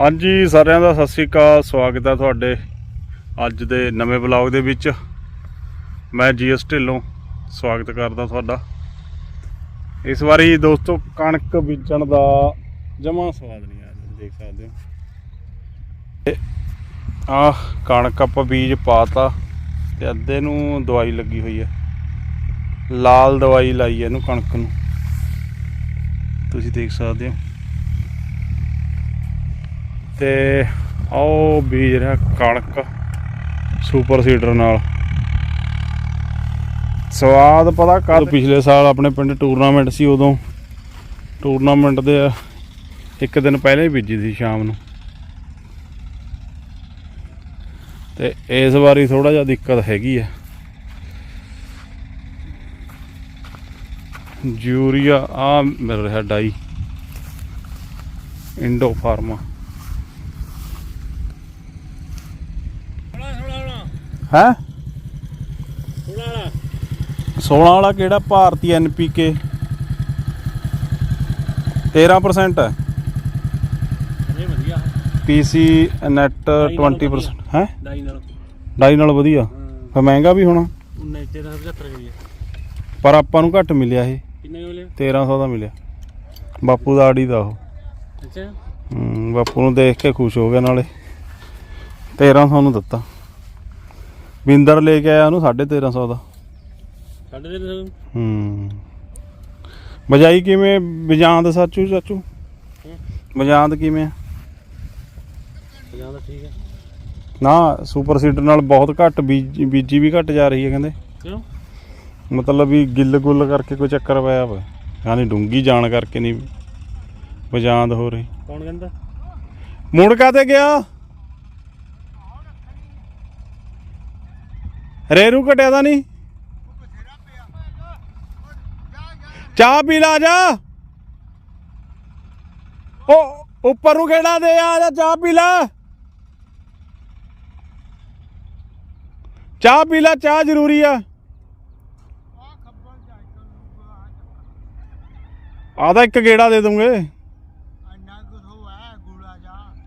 ਹਾਂਜੀ, ਸਾਰਿਆਂ ਦਾ ਸਤਿ ਸ੍ਰੀ ਅਕਾਲ, ਸਵਾਗਤ ਹੈ ਤੁਹਾਡੇ ਅੱਜ ਦੇ ਨਵੇਂ ਬਲੌਗ ਦੇ ਵਿੱਚ। ਮੈਂ ਜੀਐਸ ਢਿੱਲੋਂ, ਸਵਾਗਤ ਕਰਦਾ ਤੁਹਾਡਾ। ਇਸ ਵਾਰੀ ਦੋਸਤੋ, ਕਣਕ ਬੀਜਣ ਦਾ ਜਮਾ ਸਵਾਦ ਨਹੀਂ ਆ ਦੇਖ ਸਕਦੇ ਹੋ। ਆਹ ਕਣਕ ਆਪਾਂ ਬੀਜ ਪਾਤਾ ਤੇ ਅੱਧੇ ਨੂੰ ਦਵਾਈ ਲੱਗੀ ਹੋਈ ਹੈ। ਲਾਲ ਦਵਾਈ ਲਾਈ ਹੈ ਇਹਨੂੰ ਕਣਕ ਨੂੰ। ਤੁਸੀਂ ਦੇਖ ਸਕਦੇ ਹੋ। ਤੇ ਆਓ ਬੀਜ ਰਿਹਾ ਕਣਕ ਸੁਪਰ ਸੀਡਰ ਨਾਲ। ਸਵਾਦ ਪਤਾ ਕਦ ਪਿਛਲੇ ਸਾਲ ਆਪਣੇ ਪਿੰਡ ਟੂਰਨਾਮੈਂਟ ਸੀ ਉਦੋਂ ਟੂਰਨਾਮੈਂਟ ਦੇ ਇੱਕ ਦਿਨ ਪਹਿਲਾਂ ਹੀ ਬੀਜੀ ਸੀ ਸ਼ਾਮ ਨੂੰ। ਤੇ ਇਸ ਵਾਰੀ ਥੋੜਾ ਜਿਹਾ ਦਿੱਕਤ ਹੈਗੀ ਆ। ਯੂਰੀਆ ਆ ਮਿਲ ਰਿਹਾ ਡਾਈ। Indo pharma. ਹੈ? 16 ਵਾਲਾ ਕਿਹੜਾ ਭਾਰਤੀ ਐਨਪੀਕੇ 13% ਹੈ। ਇਹ ਵਧੀਆ। ਪੀਸੀ ਨੈਟ 20% ਹੈ? ਡਾਈ ਨਾਲ। ਡਾਈ ਨਾਲ ਵਧੀਆ? ਫਿਰ ਮਹਿੰਗਾ ਵੀ ਹੋਣਾ। 19 1375 ਗਈ ਪਰ ਆਪਾਂ ਨੂੰ ਘੱਟ ਮਿਲਿਆ ਇਹ। ਕਿੰਨੇ ਮਿਲੇ 1300 ਦਾ ਮਿਲਿਆ। ਬਾਪੂ ਦਾ ਆੜੀ ਦਾ ਉਹ। ਅੱਛਾ। ਹੂੰ, ਬਾਪੂ ਨੂੰ ਦੇਖ ਕੇ ਖੁਸ਼ ਹੋ ਗਿਆ ਨਾਲੇ। 1300 ਨੂੰ ਦਿੱਤਾ। ਬਿੰਦਰ ਲੈ ਕੇ ਆਇਆ ਉਹਨੂੰ 1350 ਦਾ। ਸਾਡੇ ਦੇ ਹੂੰ। ਬਜਾਈ ਕਿਵੇਂ? ਬਜਾਂਦ ਸਾਚੂ ਚਾਚੂ। ਬਜਾਂਦ ਕਿਵੇਂ ਆ? ਤਾਂ ਠੀਕ ਹੈ ਨਾ ਸੁਪਰ ਸੀਡਰ ਨਾਲ ਬਹੁਤ ਘੱਟ ਬੀਜ ਬੀਜੀ ਵੀ ਘੱਟ ਜਾ ਰਹੀ ਹੈ ਕਹਿੰਦੇ। ਕਿਉਂ? ਮਤਲਬ ਵੀ ਗਿੱਲ ਗੁੱਲ ਕਰਕੇ ਕੋਈ ਚੱਕਰ ਪਿਆ ਵਾ। ਯਾਨੀ ਡੂੰਗੀ ਜਾਣ ਕਰਕੇ ਨਹੀਂ ਬਜਾਂਦ ਹੋ ਰਹੀ। ਕੌਣ ਕਹਿੰਦਾ? ਮੁੜ ਕਾਤੇ ਗਿਆ? ਰੇਰੂ ਘਟਿਆ ਤਾਂ ਨਹੀਂ? ਚਾਹ ਪੀ ਲਾ ਜਾ। ਉਹ ਉੱਪਰ ਨੂੰ ਖੇੜਾ ਦੇ ਆ ਜਾ ਚਾਹ ਪੀ ਲਾ। ਚਾਹ ਪੀ ਲਾ ਚਾਹ ਜ਼ਰੂਰੀ ਆ। ਆਦਾ ਇੱਕ ਗੇੜਾ ਦੇ ਦੂੰਗੇ।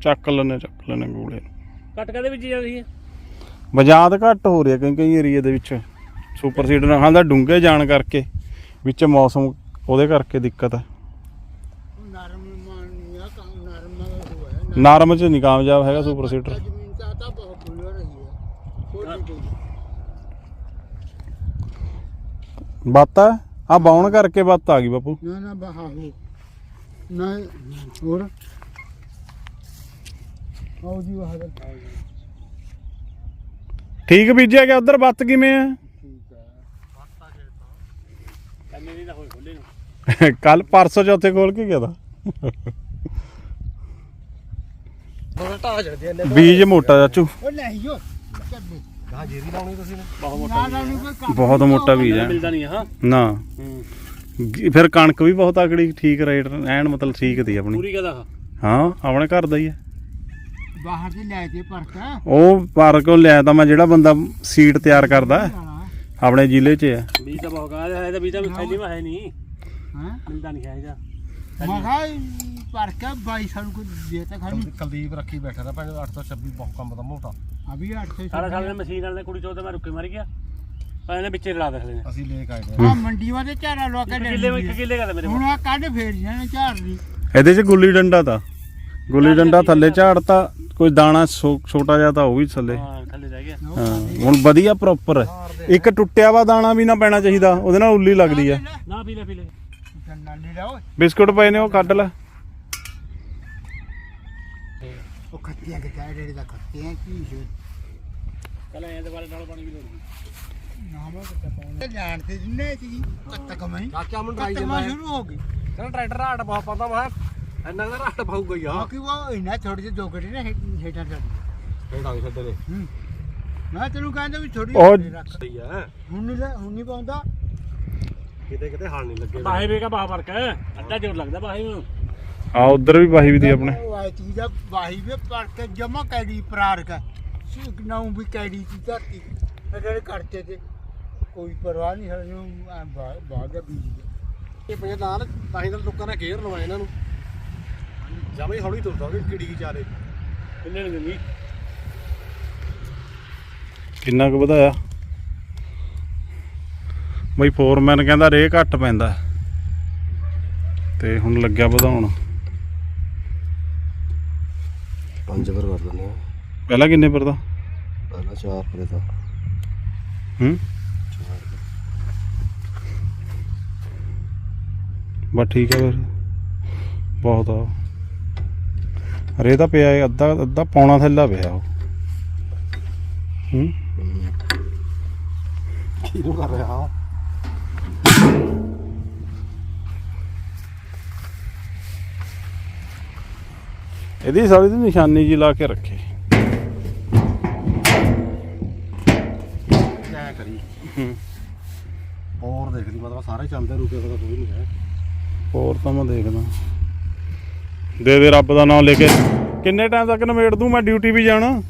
ਚੱਕ ਲੈਣੇ ਚੱਕ ਲੈਣੇ ਗੂੜੇ ਨੂੰ। ਕੱਟ ਕਦੇ ਵਿੱਚ ਜਾਂਦੀ ਹੈ? ਬਜਾਦ ਘੱਟ ਹੋ ਰਿਹਾ ਕਈ ਕਈ ਏਰੀਆ ਦੇ ਵਿੱਚ। ਸੁਪਰ ਸੀਡਰ ਨਾਲ ਦਾ ਡੂੰਘੇ ਜਾਣ ਕਰਕੇ। ਵਿੱਚ ਮੌਸਮ ਉਹਦੇ ਕਰਕੇ ਦਿੱਕਤ ਹੈ। ਨਰਮ ਚ ਨਹੀਂ ਕਾਮਯਾਬ ਹੈਗਾ ਸੁਪਰ ਸੀਡਰ ਬੱਤ ਆ ਬਾਉਣ ਕਰਕੇ ਬੱਤ ਆ ਗਈ ਬਾਪੂ। ਨਾ ਨਾ ਬਹਾ ਹੋ ਨਾ ਹੋਰ? ਆਓ ਜੀ ਬਹਾਦਰ ਠੀਕ ਬੀਜਿਆ ਗਿਆ ਉਧਰ ਬੱਤ ਕਿਵੇਂ ਆ? ਕੰਨੇ ਨਹੀਂ ਤਾਂ ਹੋਏ ਖੋਲੇ ਨੂੰ ਕੱਲ ਪਰਸੋਂ ਚੌਥੇ ਖੋਲ ਕੇ ਗਿਆ ਥੋੜਾ ਢਾ ਚੜਦੇ ਨੇ ਬੀਜ ਮੋਟਾ ਚਾਚੂ। ਉਹ ਨਹੀਂ ਕੱਢੇ ਕਹਾ ਜੇਰੀ ਲਾਉਣੀ ਤੁਸੀਂ ਨੇ ਬਹੁਤ ਮੋਟਾ ਬਹੁਤ ਮੋਟਾ ਬੀਜ ਹੈ ਮਿਲਦਾ ਨਹੀਂ ਹਾਂ ਨਾ। ਗ- ਫਿਰ ਕਣਕ ਵੀ ਬਹੁਤ ਆਕੜੀ ਠੀਕ ਰੇਟ ਐਨ ਮਤਲਬ ਠੀਕ ਦੀ ਆਪਣੀ। ਪੂਰੀ ਕਹਦਾ ਹਾਂ ਆਪਣੇ ਘਰ ਦਾ ਹੀ ਹੈ ਬਾਹਰ ਦੇ ਲੈ ਕੇ ਪਰਤਾ। ਉਹ ਪਰ ਕੋ ਲਿਆ ਤਾਂ ਮੈਂ ਜਿਹੜਾ ਬੰਦਾ ਸੀਡ ਤਿਆਰ ਕਰਦਾ ਆਪਣੇ ਜ਼ਿਲ੍ਹੇ 'ਚ ਹੈ ਬੀਜ ਤਾਂ ਬਹੁਤ ਕਹਾ ਹੈ ਤਾਂ ਬੀਜ ਤਾਂ ਥੈਲੀ ਮਾ ਹੈ ਨਹੀਂ ਹਾਂ? ਮਿਲਦਾ ਨਹੀਂ ਹੈ ਇਹਦਾ ਮਖਾ ਪਰਕਾ 2200 ਨੂੰ ਦੇ ਤਾ ਖਾਣੀ ਕੁਲਦੀਪ ਰੱਖੀ ਬੈਠਾ ਤਾਂ ਭਾਵੇਂ 826 ਬਹੁਤ ਕੰਮ ਦਾ ਮੋਟਾ। ਅਭੀ 800 ਸਾਰਾ ਸਾਲ ਨੇ ਮਸ਼ੀਨ ਵਾਲੇ ਨੇ ਕੁੜੀ ਚੋਂ ਤੇ ਮੈਂ ਰੁੱਕੇ ਮਰ ਗਿਆ। ਪਰ ਇਹਨੇ ਵਿੱਚੇ ਰਲਾ ਦੇ ਨੇ ਅਸੀਂ ਲੈ ਕੇ ਆਏ ਆ ਮੰਡੀ ਵਾਲੇ ਝਾਰਾ ਲਵਾ ਕੇ ਇੱਕ ਲੈ ਕਿੱਲੇ ਵਿੱਚ ਇੱਕ ਕਿੱਲੇ ਕਰਦਾ ਮੇਰੇ ਹੁਣ ਆ ਕੱਢ ਫੇਰ ਜਾਣੇ ਝਾੜ ਦੀ ਇਹਦੇ 'ਚ ਗੁੱਲੀ ਡੰਡਾ ਤਾਂ। ਗੁੱਲੀ ਡੰਡਾ ਥੱਲੇ ਝਾੜਤਾ ਕੋਈ ਦਾਣਾ ਛੋ- ਛੋਟਾ ਜਿਹਾ ਤਾਂ ਉਹ ਵੀ ਥੱਲੇ। ਹਾਂ ਥੱਲੇ ਰਹਿ ਗਿਆ। ਹਾਂ ਹੁਣ ਵਧੀਆ ਪ੍ਰੋਪਰ ਹੈ। ਇੱਕ ਟੁੱਟਿਆ ਵਾ ਦਾਣਾ ਵੀ ਨਾ ਪੈਣਾ ਚਾਹੀਦਾ ਉਹਦੇ ਨਾਲ ਉੱਲੀ ਲੱਗਦੀ ਹੈ। ਨਾ ਪੀ ਲੈ ਪੀ ਲੈ। ਗੰਨਾ ਲਾ ਓਏ ਬਿਸਕੁਟ ਪਏ ਨੇ ਉਹ ਕੱਢ ਲੈ। ਉਹ ਖੱਤੀਆਂ ਕਿ ਚਾੜੇ ਦਾ ਖੱਤੀਆਂ ਕੀ ਸ਼ੇ ਚੱਲ ਐਂ ਵਾਲੇ ਨਾਲ ਪਾਣੀ ਵੀ ਲੋੜ ਨਾ ਮੈਂ ਕਿੱਥੇ ਪਾਉਣਾ। ਜਾਣ ਤੇ ਦਿੰਨੇ ਸੀ ਕੱਤ ਕਮਾਈ। ਚਾਚਾ ਕੱਤਮਾ ਜਾਂਦਾ ਸ਼ੁਰੂ ਹੋ ਗਈ। ਕਹਿੰਦਾ ਟਰੈਕਟਰ ਰਾਟ ਬਹੁਤ ਪਾਉਂਦਾ ਮੈਂ ਕਿਹਾ, ਇੰਨਾ ਦਾ ਰਾਟ ਪਾਊਗਾ ਆ ਬਾਕੀ ਉਹ ਇਹਨਾਂ ਥੋੜੀ ਜਿਹੀ ਦੋ ਗੱਡੀ ਨੇ ਹੇਠਾਂ ਚੜੀ ਫੇਰ ਡਾਂਗ ਛੱਡੇ ਮੈਂ ਤੈਨੂੰ ਕਹਿੰਦਾ ਵੀ ਉਹ- ਰੱਖ। ਸਹੀ ਹੈ ਹੁਣ ਨਹੀਂ ਲੈ- ਹੁਣ ਨਹੀਂ ਪਾਉਂਦਾ। ਕਿਤੇ ਕਿਤੇ ਹਾਲ ਨਹੀਂ ਲੱਗੇ। ਬਾਹੇ ਵੇ ਕਾ ਬਾਹ ਫ਼ਰਕ ਹੈ? ਅੱਧਾ ਜ਼ੋਰ ਲੱਗਦਾ ਬਾਹੇ ਨੂੰ। ਆ ਉਧਰ ਵੀ ਵਾਹੀ ਵੀ ਦੀ ਆਪਣੇ। ਉਹ ਆ ਚੀਜ਼ ਆ ਵਾਹੀ ਵੀ ਪਰ ਕੇ ਜਮਾ ਕੈਡੀ ਪ੍ਰਾਰ ਕਾ ਸਿੱਕ ਨਾਉ ਵੀ ਕੈਡੀ ਦੀ ਧਰਤੀ। ਜਿਹੜੇ ਕਰਤੇ ਤੇ ਕੋਈ ਪਰਵਾਹ ਨਹੀਂ ਸਾਨੂੰ ਬਾਗ ਬੀਜ ਇਹ ਪਏ ਨਾਲ ਤਾਂ ਹੀ ਤਾਂ ਲੋਕਾਂ ਨੇ ਘੇਰ ਲਵਾਏ ਇਹਨਾਂ ਨੂੰ। ਜਮੇ ਹੌਲੀ ਤੁਰਦਾ ਉਹ ਕਿੜੀ ਕੀ ਚਾਲੇ ਕਿੰਨੇ ਨਹੀਂ ਦਿੰਦੀ ਕਿੰਨਾ ਕੁ ਵਧਾਇਆ? ਬਈ ਫੋਰਮੈਨ ਕਹਿੰਦਾ ਰੇ ਘੱਟ ਪੈਂਦਾ। ਤੇ ਹੁਣ ਲੱਗਿਆ ਵਧਾਉਣ। ਪੰਜ ਵਾਰ ਕਰ ਦਿੰਦੇ ਆ। ਪਹਿਲਾਂ ਕਿੰਨੇ ਪਰ ਦਾ? ਪਹਿਲਾਂ ਚਾਰ ਪਰੇ ਤਾਂ। ਹੂੰ? ਬਸ ਠੀਕ ਹੈ ਫਿਰ। ਬਹੁਤ ਆ। ਰੇ ਤਾਂ ਪਿਆ ਹੈ ਅੱਧਾ ਅੱਧਾ ਪੌਣਾ ਥੈਲਾ ਪਿਆ ਉਹ। ਹੂੰ? ਕਿਹਨੂੰ ਕਰ ਰਿਹਾ ਇਹਦੀ ਸਾਰੀ ਦੀ ਨਿਸ਼ਾਨੀ ਜੀ ਲਾ ਕੇ ਰੱਖੇ। ਕਰੀ। ਹੋਰ ਦੇਖਦੀ ਮਤਲਬ ਸਾਰੇ ਚੱਲਦੇ ਰੁਕੇ ਪਤਾ ਕੋਈ ਨਹੀਂ ਹੈ। ਹੋਰ ਤਾਂ ਮੈਂ ਦੇਖਦਾ। ਦੇ ਦੇ ਰੱਬ ਦਾ ਨਾਮ ਲੈ ਕੇ। ਕਿੰਨੇ ਟਾਈਮ ਤੱਕ ਨਵੇੜ ਦੂੰ? ਮੈਂ ਡਿਊਟੀ ਵੀ ਜਾਣਾ।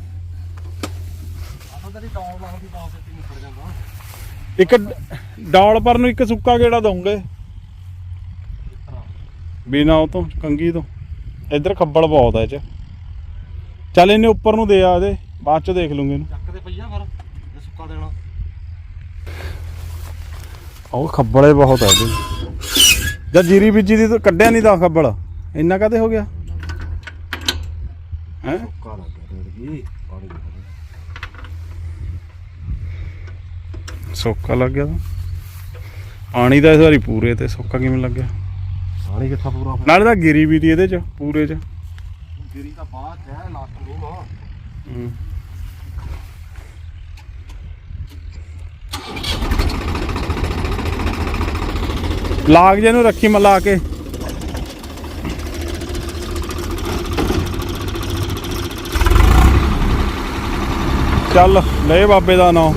ਇੱਕ ਡੌਲ ਪਰ ਨੂੰ ਇੱਕ ਸੁੱਕਾ ਗੇੜਾ ਦਊਂਗੇ। ਬਿਨਾ ਉਹ ਤੋਂ ਕੰਗੀ ਤੋਂ। ਇੱਧਰ ਖੱਬਲ ਬਹੁਤ ਹੈ ਚ। ਚੱਲ ਇਹਨੇ ਉੱਪਰ ਨੂੰ ਦੇ ਆ ਇਹਦੇ ਬਾਅਦ ਚ ਦੇਖ ਲੂੰਗੇ ਇਹਨੂੰ। ਚੱਕ ਦੇ ਪਈਆ ਫਿਰ ਜੇ ਸੁੱਕਾ ਦੇਣਾ। ਉਹ ਖੱਬਲੇ ਬਹੁਤ ਹੈ ਇਹਦੇ। ਜਦ ਜੀਰੀ ਬੀਜੀ ਦੀ ਤਾਂ ਕੱਢਿਆ ਨਹੀਂ ਤਾਂ ਖੱਬਲ। ਇੰਨਾ ਕਾਤੇ ਹੋ ਗਿਆ? ਹੈ? ਸੁੱਕਾ ਲੱਗ ਗਿਆ ਰੇੜ ਪਾਣੀ ਦੇ ਸੋਕਾ ਲੱਗ ਗਿਆ ਤਾਂ। ਪਾਣੀ ਦਾ ਇਸ ਵਾਰੀ ਪੂਰੇ ਤੇ ਸੋਕਾ ਕਿਵੇਂ ਲੱਗਿਆ ਪਾਣੀ ਕਿੱਥਾ ਪੂਰਾ ਫਿਰ ਨਾਲੇ ਤਾਂ ਗਿਰੀ ਵੀ ਦੀ ਇਹਦੇ ਚ ਪੂਰੇ ਚ। ਗਿਰੀ ਤਾਂ ਬਾਅਦ ਚ ਹੈ ਲਾਸਟ ਨੂੰ ਨਾ ਹੂੰ। ਲਾਗ ਜੇ ਨੂੰ ਰੱਖੀ ਮਲਾ ਕੇ। ਚੱਲ ਲੈ ਬਾਬੇ ਦਾ ਨਾਮ